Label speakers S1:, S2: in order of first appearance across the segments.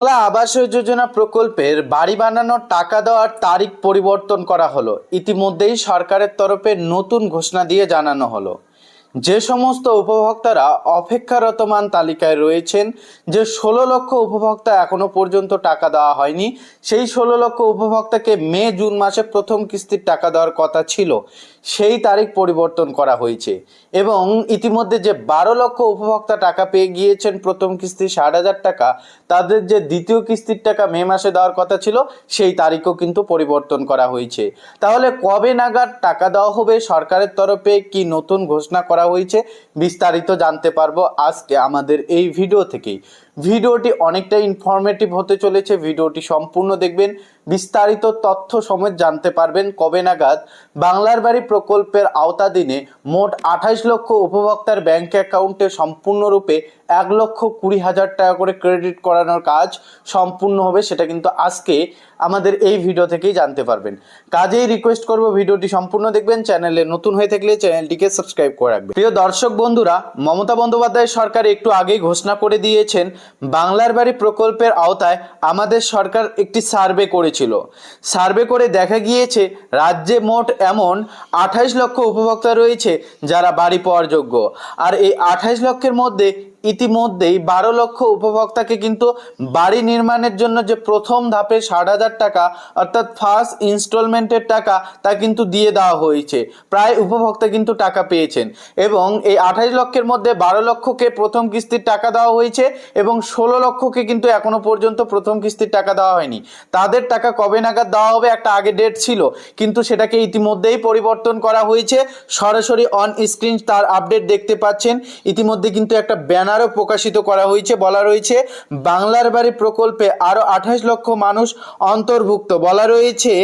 S1: বাংলা আবাস যোজনা প্রকল্পের বাড়ি বানানোর টাকা দেওয়ার তারিখ পরিবর্তন করা হলো। ইতিমধ্যেই সরকারের তরফে নতুন ঘোষণা দিয়ে জানানো হলো। যে সমস্ত উপভোক্তারা অপেক্ষারত মান তালিকায় রয়েছেন, যে ষোলো লক্ষ উপভোক্তা এখনও পর্যন্ত টাকা দেওয়া হয়নি, সেই ষোলো লক্ষ উপভোক্তাকে মে, জুন মাসে প্রথম কিস্তির টাকা দেওয়ার কথা ছিল, সেই তারিখ পরিবর্তন করা হয়েছে। এবং ইতিমধ্যে যে বারো লক্ষ উপভোক্তা টাকা পেয়ে গিয়েছেন প্রথম কিস্তি ষাট হাজার টাকা, তাদের যে দ্বিতীয় কিস্তির টাকা মে মাসে দেওয়ার কথা ছিল, সেই তারিখও কিন্তু পরিবর্তন করা হয়েছে। তাহলে কবে নাগাদ টাকা দেওয়া হবে সরকারের তরফে, কি নতুন ঘোষণা করা হয়েছে, বিস্তারিত জানতে পারব আজকে আমাদের এই ভিডিও থেকেই। ভিডিওটি অনেকটা ইনফরমেটিভ হতে চলেছে, ভিডিওটি সম্পূর্ণ দেখবেন, বিস্তারিত তথ্য সমেত জানতে পারবেন। কবে নাগাদ বাংলার বাড়ি প্রকল্পের আওতাধীনে মোট আঠাশ লক্ষ উপভোক্তার ব্যাংক অ্যাকাউন্টে সম্পূর্ণরূপে এক লক্ষ কুড়ি হাজার টাকা করে ক্রেডিট করানোর কাজ সম্পূর্ণ হবে, সেটা কিন্তু আজকে আমাদের এই ভিডিও থেকেই জানতে পারবেন। কাজেই রিকোয়েস্ট করব, ভিডিওটি সম্পূর্ণ দেখবেন, চ্যানেলে নতুন হয়ে থাকলে চ্যানেলটিকে সাবস্ক্রাইব করে প্রিয় দর্শক বন্ধুরা, মমতা বন্দ্যোপাধ্যায় সরকার একটু আগেই ঘোষণা করে দিয়েছেন, বাংলার বাড়ি প্রকল্পের আওতায় আমাদের সরকার একটি সার্ভে করেছিল। সার্ভে করে দেখা গিয়েছে, রাজ্যে মোট এমন আঠাইশ লক্ষ উপভোক্তা রয়েছে যারা বাড়ি পাওয়ার যোগ্য। আর এই আঠাইশ লক্ষের মধ্যে ইতিমধ্যেই বারো লক্ষ উপভোক্তাকে কিন্তু বাড়ি নির্মাণের জন্য যে প্রথম ধাপে ষাট হাজার টাকা, অর্থাৎ ফার্স্ট ইনস্টলমেন্টের টাকা, তা কিন্তু দিয়ে দেওয়া হয়েছে। প্রায় উপভোক্তা কিন্তু টাকা পেয়েছেন। এবং এই আঠাশ লক্ষের মধ্যে বারো লক্ষকে প্রথম কিস্তির টাকা দেওয়া হয়েছে এবং ষোলো লক্ষকে কিন্তু এখনও পর্যন্ত প্রথম কিস্তির টাকা দেওয়া হয়নি। তাদের টাকা কবে নাগাদ দেওয়া হবে একটা আগে ডেট ছিল, কিন্তু সেটাকে ইতিমধ্যেই পরিবর্তন করা হয়েছে। সরাসরি অন স্ক্রিন তার আপডেট দেখতে পাচ্ছেন। ইতিমধ্যে কিন্তু একটা ব্যানারও প্রকাশিত করা হয়েছে। বলা রয়েছে, বাংলার বাড়ি প্রকল্পে আরও আঠাশ লক্ষ মানুষ অন্তর্ভুক্ত। বলা রয়েছে,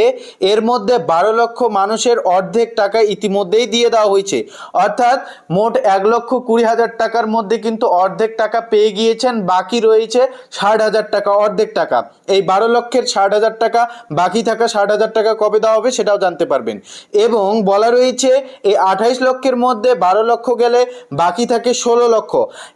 S1: এর মধ্যে বারো লক্ষ মানুষের অর্ধেক টাকা ইতিমধ্যেই দিয়ে দেওয়া হয়েছে। অর্থাৎ মোট এক লক্ষ কুড়ি হাজার টাকার মধ্যে কিন্তু অর্ধেক টাকা পেয়ে গিয়েছেন, বাকি রয়েছে ষাট হাজার টাকা, অর্ধেক টাকা। এই বারো লক্ষের ষাট হাজার টাকা, বাকি থাকা ষাট হাজার টাকা কবে দেওয়া হবে সেটাও জানতে পারবেন। এবং বলা রয়েছে, এই আঠাইশ লক্ষের মধ্যে বারো লক্ষ গেলে বাকি থাকে ষোলো লক্ষ।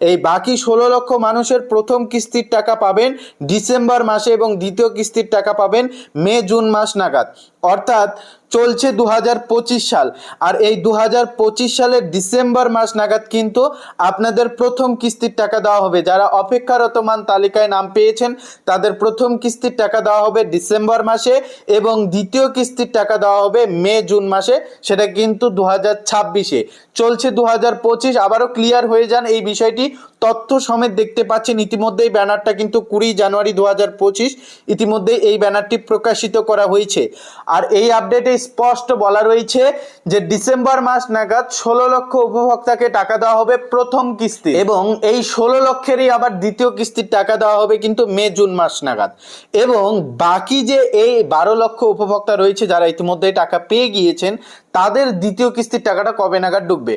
S1: এই বাকি ষোলো লক্ষ মানুষের প্রথম কিস্তির টাকা পাবেন ডিসেম্বর মাসে এবং দ্বিতীয় কিস্তির টাকা পাবেন মে, জুন মাস নাগাদ। অর্থাৎ চলছে দু হাজার পঁচিশ সাল। আর এই দু হাজার পঁচিশ সালের ডিসেম্বর মাস নাগাদ কিন্তু আপনাদের প্রথম কিস্তির টাকা দেওয়া হবে। যারা অপেক্ষারত মান তালিকায় নাম পেয়েছেন, তাদের প্রথম কিস্তির টাকা দেওয়া হবে ডিসেম্বর মাসে এবং দ্বিতীয় কিস্তির টাকা দেওয়া হবে মে, জুন মাসে। সেটা কিন্তু দু হাজার ছাব্বিশে। চলছে দু হাজার পঁচিশ। আবারও ক্লিয়ার হয়ে যান এই বিষয়টি। তথ্য সমেত দেখতে পাচ্ছেন। ইতিমধ্যেই ব্যানারটা কিন্তু কুড়ি জানুয়ারি দু হাজার পঁচিশ। ইতিমধ্যেই এই ব্যানারটি প্রকাশিত করা হয়েছে। আর এই আপডেটে স্পষ্ট বলা রয়েছে যে ডিসেম্বর মাস নাগাদ ষোলো লক্ষ উপভোক্তাকে টাকা দেওয়া হবে প্রথম কিস্তি। এবং এই ষোলো লক্ষেরই আবার দ্বিতীয় কিস্তির টাকা দেওয়া হবে কিন্তু মে, জুন মাস নাগাদ। এবং বাকি যে এই বারো লক্ষ উপভোক্তা রয়েছে, যারা ইতিমধ্যে টাকা পেয়ে গিয়েছেন তাদের দ্বিতীয় কিস্তির টাকাটা কবে নাগাদ ডুববে?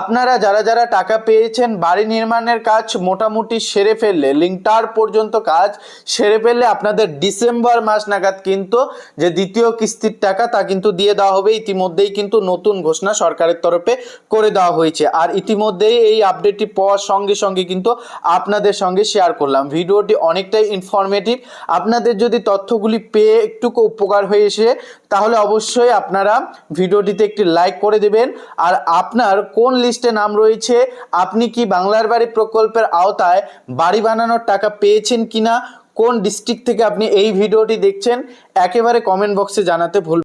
S1: আপনারা যারা যারা টাকা পেয়েছেন, বাড়ি নির্মাণের কাজ মোটামুটি সেরে ফেললে লিঙ্কটার পর্যন্ত কাজ সেরে ফেললে আপনাদের ডিসেম্বর মাস নাগাদ কিন্তু যে দ্বিতীয় কিস্তির টাকা তা কিন্তু দিয়ে দেওয়া হবে। ইতিমধ্যেই কিন্তু নতুন ঘোষণা সরকারের তরফে করে দেওয়া হয়েছে। আর ইতিমধ্যেই এই আপডেটটি পাওয়ার সঙ্গে সঙ্গে কিন্তু আপনাদের সঙ্গে শেয়ার করলাম। ভিডিওটি অনেকটাই ইনফরমেটিভ আপনাদের যদি তথ্যগুলি পেয়ে একটুকু উপকার হয়ে এসে তাহলে অবশ্যই আপনারা ভিডিওটিতে একটি লাইক করে দেবেন। আর আপনার কোন লিস্টে নাম রয়েছে, আপনি কি বাংলার বাড়ি প্রকল্পের আওতায় বাড়ি বানানোর টাকা পেয়েছেন কিনা, কোন ডিস্ট্রিক্ট থেকে আপনি এই ভিডিওটি দেখছেন, একেবারে কমেন্ট বক্সে জানাতে ভুল